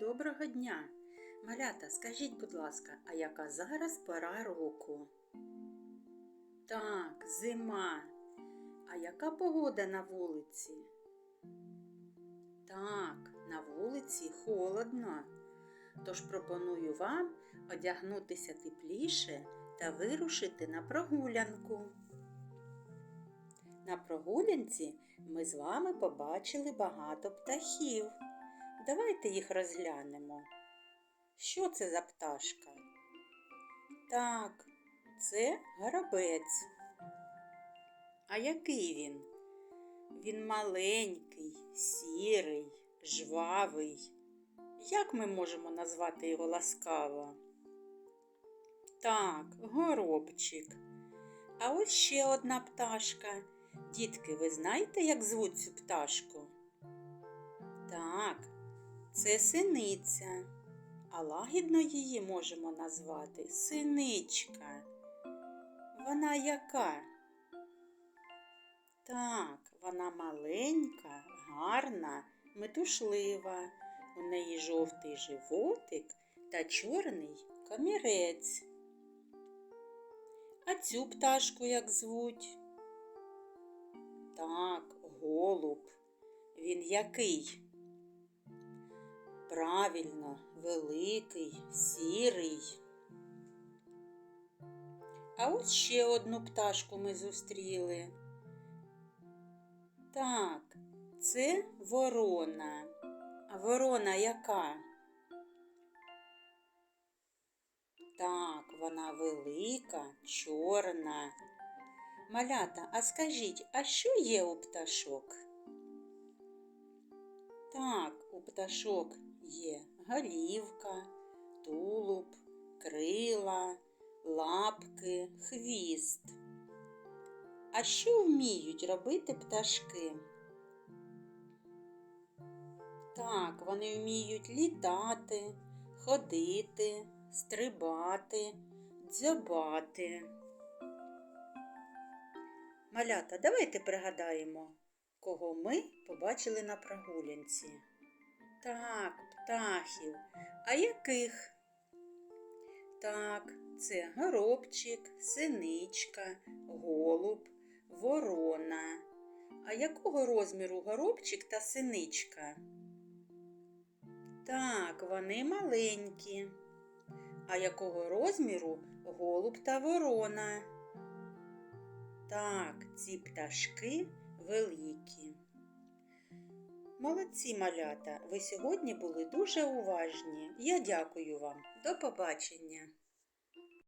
Доброго дня! Малята, скажіть, будь ласка, а яка зараз пора року? Так, зима. А яка погода на вулиці? Так, на вулиці холодно. Тож пропоную вам одягнутися тепліше та вирушити на прогулянку. На прогулянці ми з вами побачили багато птахів. Давайте їх розглянемо. Що це за пташка? Так, це горобець. А який він? Він маленький, сірий, жвавий. Як ми можемо назвати його ласкаво? Так, горобчик. А ось ще одна пташка. Дітки, ви знаєте, як звуть цю пташку? Так, це синиця, а лагідно її можемо назвати синичка. Вона яка? Так, вона маленька, гарна, метушлива. У неї жовтий животик та чорний комірець. А цю пташку як звуть? Так, голуб. Він який? Правильно, великий, сірий. А ось ще одну пташку ми зустріли. Так, це ворона. А ворона яка? Так, вона велика, чорна. Малята, а скажіть, а що є у пташок? Так, у пташок є голівка, тулуб, крила, лапки, хвіст. А що вміють робити пташки? Так, вони вміють літати, ходити, стрибати, дзьобати. Малята, давайте пригадаємо, кого ми побачили на прогулянці. Так, птахів. А яких? Так, це горобчик, синичка, голуб, ворона. А якого розміру горобчик та синичка? Так, вони маленькі. А якого розміру голуб та ворона? Так, ці пташки великі. Молодці малята, ви сьогодні були дуже уважні. Я дякую вам. До побачення!